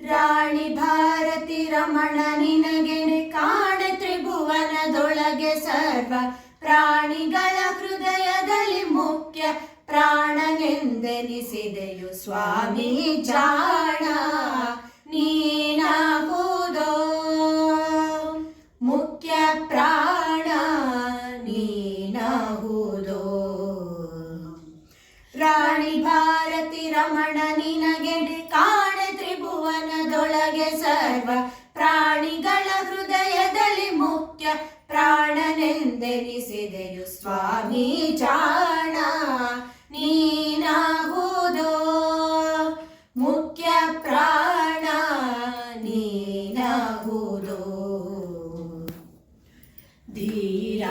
ರಾಣಿ ಭಾರತಿ ರಮಣ ನಿನಗೆನೆ ಕಾಣ ತ್ರಿಭುವನದೊಳಗೆ ಸರ್ವ ಪ್ರಾಣಿಗಳ ಹೃದಯದಲ್ಲಿ ಮುಖ್ಯ ಪ್ರಾಣನೆಂದೆನಿಸಿದೆಯು ಸ್ವಾಮಿ ಜಾಣ. ನೀನಾಗುವುದೋ? ಮುಖ್ಯ ಪ್ರಾಣ ನೀನಾಗುವುದೋ? ರಾಣಿ ಭಾರತಿ ರಮಣ ನಿನಗೆ ಕಾಣೆ ತ್ರಿಭುವನದೊಳಗೆ ಸರ್ವ ಪ್ರಾಣಿಗಳ ಹೃದಯದಲ್ಲಿ ಮುಖ್ಯ ಪ್ರಾಣನೆಂದೆನಿಸಿದೆಯು ಸ್ವಾಮಿ ಚಾಣ ನೀನಾಗುವುದೋ ಮುಖ್ಯ ಪ್ರಾಣ. ನೀನಾಗುವುದು ಧೀರ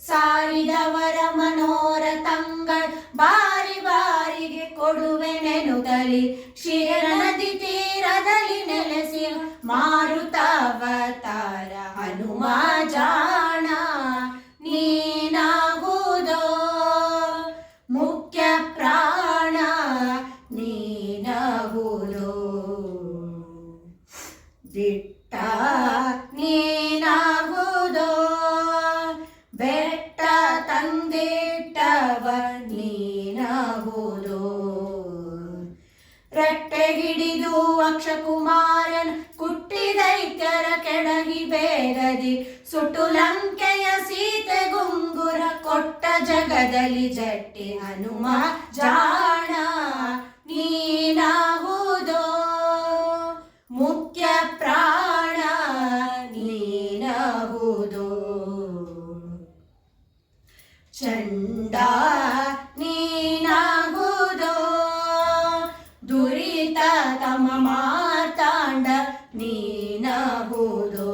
ಸಾರಿದವರ ತಂಗ ಬಾರಿ ಬಾರಿಗೆ ಕೊಡುವೆ ನೆನುದಲಿ ಶಿರ ನದಿ ತೀರದಲ್ಲಿ ನೆಲೆಸಿ ಮಾರುತಾವತಾರ ಹನುಮ ಜಾಣ. ನೀನಾಗುವುದೋ? ಮುಖ್ಯ ಪ್ರಾಣ ನೀನಾಗುವುದೋ? ದಿಟ್ಟ ನೀನಾಗುವುದೋ ರಟ್ಟೆ ಹಿಡಿದು ಅಕ್ಷಕುಮಾರನ್ ಕುಟ್ಟಿದೈತ್ಯರ ಕೆಡಗಿ ಬೇಗದಿ ಸುಟು ಲಂಕೆಯ ಸೀತೆ ಗುಂಗುರ ಕೊಟ್ಟ ಜಗದಲ್ಲಿ ಜಟ್ಟಿ ಹನುಮ ಜಾಣ ನೀನಾಗುವುದೋ? ಮುಖ್ಯ ಪ್ರಾಣ ನೀನಾಗುವುದೋ? ಚಂಡ ನೀನಾಗುವುದೋ ಮಾತಾಂಡ ನೀನಬಹುದು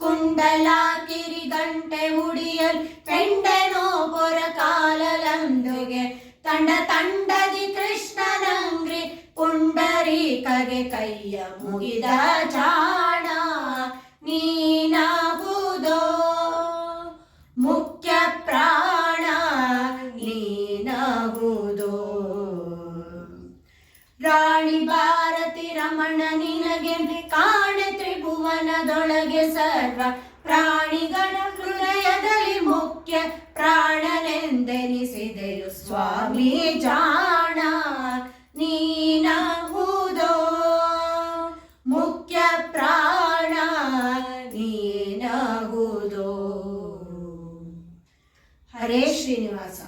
ಕುಂಡಲ ಕಿರಿಗಂಟೆ ಉಡಿಯಲ್ ಪೆಂಡೆನೋ ಪೊರ ಕಾಲಲಂದುಗೆ ತಂಡ ತಂಡದಿ ಕೃಷ್ಣನಂಗ್ರಿ ಪುಂಡರೀಕಗೆ ಕೈಯ ಮುಗಿದ ಜಾಣ ರಾಣಿ ಭಾರತಿ ರಮಣ ನಿನಗೆ ಕಾಣೆ ತ್ರಿಭುವನದೊಳಗೆ ಸರ್ವ ಪ್ರಾಣಿಗಳ ಹೃದಯದಲ್ಲಿ ಮುಖ್ಯ ಪ್ರಾಣನೆಂದೆನಿಸಿದೆಯು ಸ್ವಾಮಿ ಜಾಣ. ನೀನಾಗುವುದೋ? ಮುಖ್ಯ ಪ್ರಾಣ, ನೀನಾಗುವುದೋ? ಹರೇ ಶ್ರೀನಿವಾಸ.